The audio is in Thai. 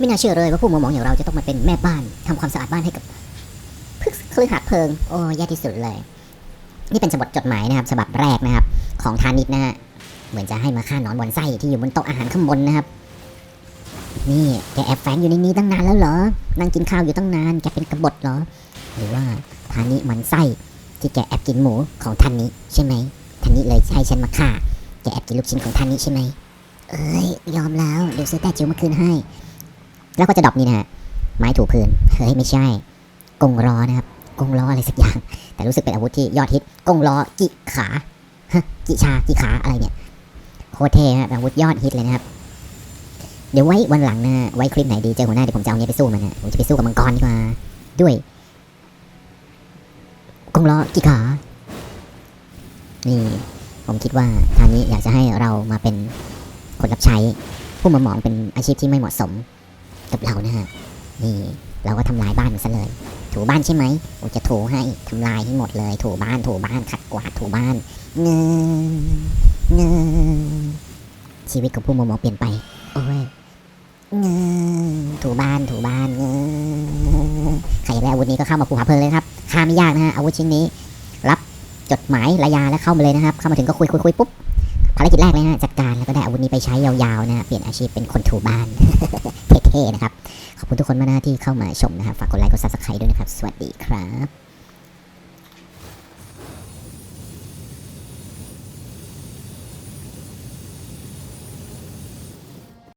ไม่น่าเชื่อเลยว่าผู้มัวหมองอย่างเราจะต้องมาเป็นแม่บ้านทำความสะอาดบ้านให้กับพึกคลือหัดเพลิง โอ้แย่ที่สุดเลย นี่เป็นฉบับจดหมายนะครับฉบับแรกนะครับ ของทานิดนะฮะเหมือนจะให้มาฆ่านอนบนไส้ที่อยู่บนโต๊ะอาหารข้างบนนะครับ นี่แกแอบแฝงอยู่ในนี้ตั้งนานแล้วเหรอ นั่งกินข้าวอยู่ตั้งนานแกเป็นกบฏเหรอ หรือว่าทานิหมันไส้ที่แกแอบกินหมูของท่านนี้ใช่ไหมท่านนี้เลยให้ฉันมาฆ่าแกแอบกินลูกชิ้นของท่านนี้ใช่ไหมเอ้ยยอมแล้วเดี๋ยวซื้อแต่จิ๋วมาคืนให้ แล้วก็จะดรอปนี่นะฮะไม้ถูพื้นเฮ้ยไม่ใช่ กงล้อนะครับ กงล้ออะไรสักอย่าง แต่รู้สึกเป็นอาวุธที่ยอดฮิต กงล้อกิขาฮะกิชากิขาอะไรเนี่ยโคเท่ฮะอาวุธยอดฮิตเลยนะครับ เดี๋ยวไว้วันหลังนะไว้คลิปไหนดีเจอหัวหน้าเดี๋ยวผมจะเอาเนี้ยไปสู้มันนะผมจะไปสู้กับมังกรดีกว่าด้วย กงล้อกิขา นี่ผมคิดว่าทางนี้อยากจะให้เรามาเป็นคนรับใช้ผู้มาหมองเป็นอาชีพที่ไม่เหมาะสม กับเรานะฮะนี่เราก็ทำลายบ้านมันซะเลย ถูบ้านใช่ไหมผมจะถูให้ทำลายให้หมดเลย ถูบ้านถูบ้านขัดกวาดถูบ้านเงนเงนชีวิตของผู้มาหมอเปลี่ยนไปโอ้ยเงนถูบ้านถูบ้านเงนใครอยากได้อาวุธนี้ก็เข้ามาภูผาเพลินเลยครับค่าไม่ยากนะฮะอาวุธชิ้นนี้ รับจดหมายระยาแล้วเข้ามาเลยนะครับ เข้ามาถึงก็คุยคุยคุยปุ๊บภารกิจแรกเลยฮะจัดการแล้วก็ได้อาวุธนี้ไปใช้ยาวๆนะฮะเปลี่ยนอาชีพเป็นคนถูบ้านเท่ ๆนะครับ ขอบคุณทุกคนมากนะที่เข้ามาชมนะครับ ฝากกดไลค์กดซับสไครต์ด้วยนะครับ สวัสดีครับ